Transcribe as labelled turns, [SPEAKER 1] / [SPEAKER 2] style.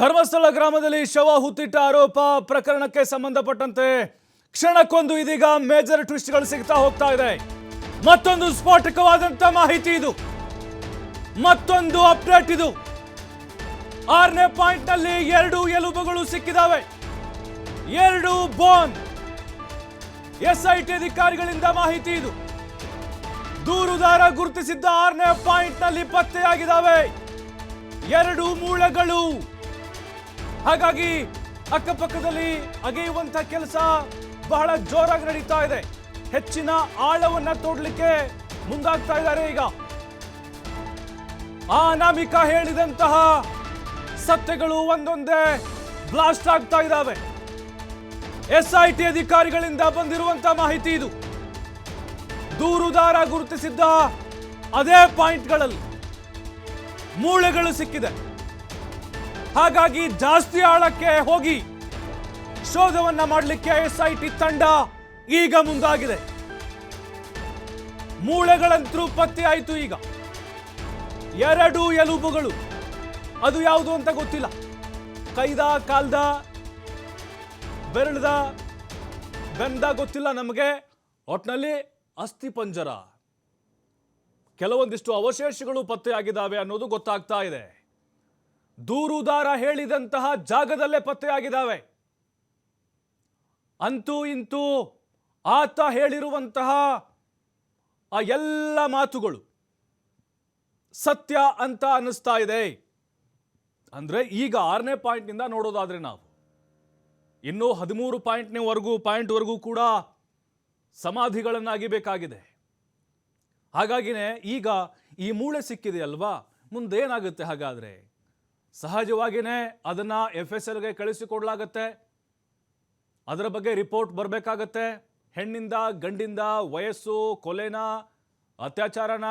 [SPEAKER 1] ಧರ್ಮಸ್ಥಳ ಗ್ರಾಮದಲ್ಲಿ ಶವ ಹುತ್ತಿಟ್ಟ ಆರೋಪ ಪ್ರಕರಣಕ್ಕೆ ಸಂಬಂಧಪಟ್ಟಂತೆ ಕ್ಷಣಕ್ಕೊಂದು ಇದೀಗ ಮೇಜರ್ ಟ್ವಿಸ್ಟ್ಗಳು ಸಿಗ್ತಾ ಹೋಗ್ತಾ ಇದೆ. ಮತ್ತೊಂದು ಸ್ಫೋಟಕವಾದಂತ ಮಾಹಿತಿ ಇದು. ಮತ್ತೊಂದು ಅಪ್ಡೇಟ್ ಇದು. ಆರನೇ ಪಾಯಿಂಟ್ನಲ್ಲಿ ಎರಡು ಎಲುಬುಗಳು ಸಿಕ್ಕಿದಾವೆ. ಎರಡು ಬೋನ್. ಎಸ್ಐಟಿ ಅಧಿಕಾರಿಗಳಿಂದ ಮಾಹಿತಿ ಇದು. ದೂರುದಾರ ಗುರುತಿಸಿದ್ದ ಆರನೇ ಪಾಯಿಂಟ್ನಲ್ಲಿ ಪತ್ತೆಯಾಗಿದ್ದಾವೆ ಎರಡು ಮೂಳೆಗಳು. ಹಾಗಾಗಿ ಅಕ್ಕಪಕ್ಕದಲ್ಲಿ ಅಗೆಯುವಂತ ಕೆಲಸ ಬಹಳ ಜೋರಾಗಿ ನಡೀತಾ ಇದೆ. ಹೆಚ್ಚಿನ ಆಳವನ್ನ ತೋಡ್ಲಿಕ್ಕೆ ಮುಂದಾಗ್ತಾ ಇದ್ದಾರೆ ಈಗ. ಆ ಅನಾಮಿಕ ಹೇಳಿದಂತಹ ಸತ್ಯಗಳು ಒಂದೊಂದೇ ಬ್ಲಾಸ್ಟ್ ಆಗ್ತಾ ಇದ್ದಾವೆ. ಎಸ್ಐಟಿ ಅಧಿಕಾರಿಗಳಿಂದ ಬಂದಿರುವಂತಹ ಮಾಹಿತಿ ಇದು. ದೂರುದಾರ ಗುರುತಿಸಿದ್ದ ಅದೇ ಪಾಯಿಂಟ್ಗಳಲ್ಲಿ ಮೂಳೆಗಳು ಸಿಕ್ಕಿದೆ. ಹಾಗಾಗಿ ಜಾಸ್ತಿ ಆಳಕ್ಕೆ ಹೋಗಿ ಶೋಧವನ್ನ ಮಾಡಲಿಕ್ಕೆ ಎಸ್ಐಟಿ ತಂಡ ಈಗ ಮುಂದಾಗಿದೆ. ಮೂಳೆಗಳಂತರೂ ಪತ್ತೆ ಆಯಿತು ಈಗ. ಎರಡು ಎಲುಬುಗಳು. ಅದು ಯಾವುದು ಅಂತ ಗೊತ್ತಿಲ್ಲ. ಕೈದ, ಕಾಲ್ದ, ಬೆರಳ್ದ, ಬೆಂದ ಗೊತ್ತಿಲ್ಲ ನಮಗೆ. ಒಟ್ನಲ್ಲಿ ಅಸ್ಥಿ ಪಂಜರ. ಕೆಲವೊಂದಿಷ್ಟು ಅವಶೇಷಗಳು ಪತ್ತೆಯಾಗಿದ್ದಾವೆ ಅನ್ನೋದು ಗೊತ್ತಾಗ್ತಾ ಇದೆ. ದೂರುದಾರ ಹೇಳಿದಂತಹ ಜಾಗದಲ್ಲೇ ಪತ್ತೆಯಾಗಿದ್ದಾವೆ. ಅಂತೂ ಇಂತೂ ಆತ ಹೇಳಿರುವಂತಹ ಆ ಎಲ್ಲ ಮಾತುಗಳು ಸತ್ಯ ಅಂತ ಅನ್ನಿಸ್ತಾ ಇದೆ. ಅಂದರೆ ಈಗ ಆರನೇ ಪಾಯಿಂಟ್ನಿಂದ ನೋಡೋದಾದ್ರೆ ನಾವು ಇನ್ನೂ ಹದಿಮೂರು ಪಾಯಿಂಟ್ನವರೆಗೂ, ಪಾಯಿಂಟ್ವರೆಗೂ ಕೂಡ ಸಮಾಧಿಗಳನ್ನಾಗಿಬೇಕಾಗಿದೆ. ಹಾಗಾಗಿನೇ ಈಗ ಈ ಮೂಳೆ ಸಿಕ್ಕಿದೆಯಲ್ವಾ? ಮುಂದೇನಾಗುತ್ತೆ ಹಾಗಾದ್ರೆ? ಸಹಜವಾಗಿಯೇ ಅದನ್ನ ಎಫ್ ಎಸ್ ಎಲ್ಗೆ ಕಳಿಸಿಕೊಡ್ಲಾಗತ್ತೆ. ಅದರ ಬಗ್ಗೆ ರಿಪೋರ್ಟ್ ಬರಬೇಕಾಗತ್ತೆ. ಹೆಣ್ಣಿಂದ, ಗಂಡಿಂದ, ವಯಸ್ಸು, ಕೊಲೆನ, ಅತ್ಯಾಚಾರನ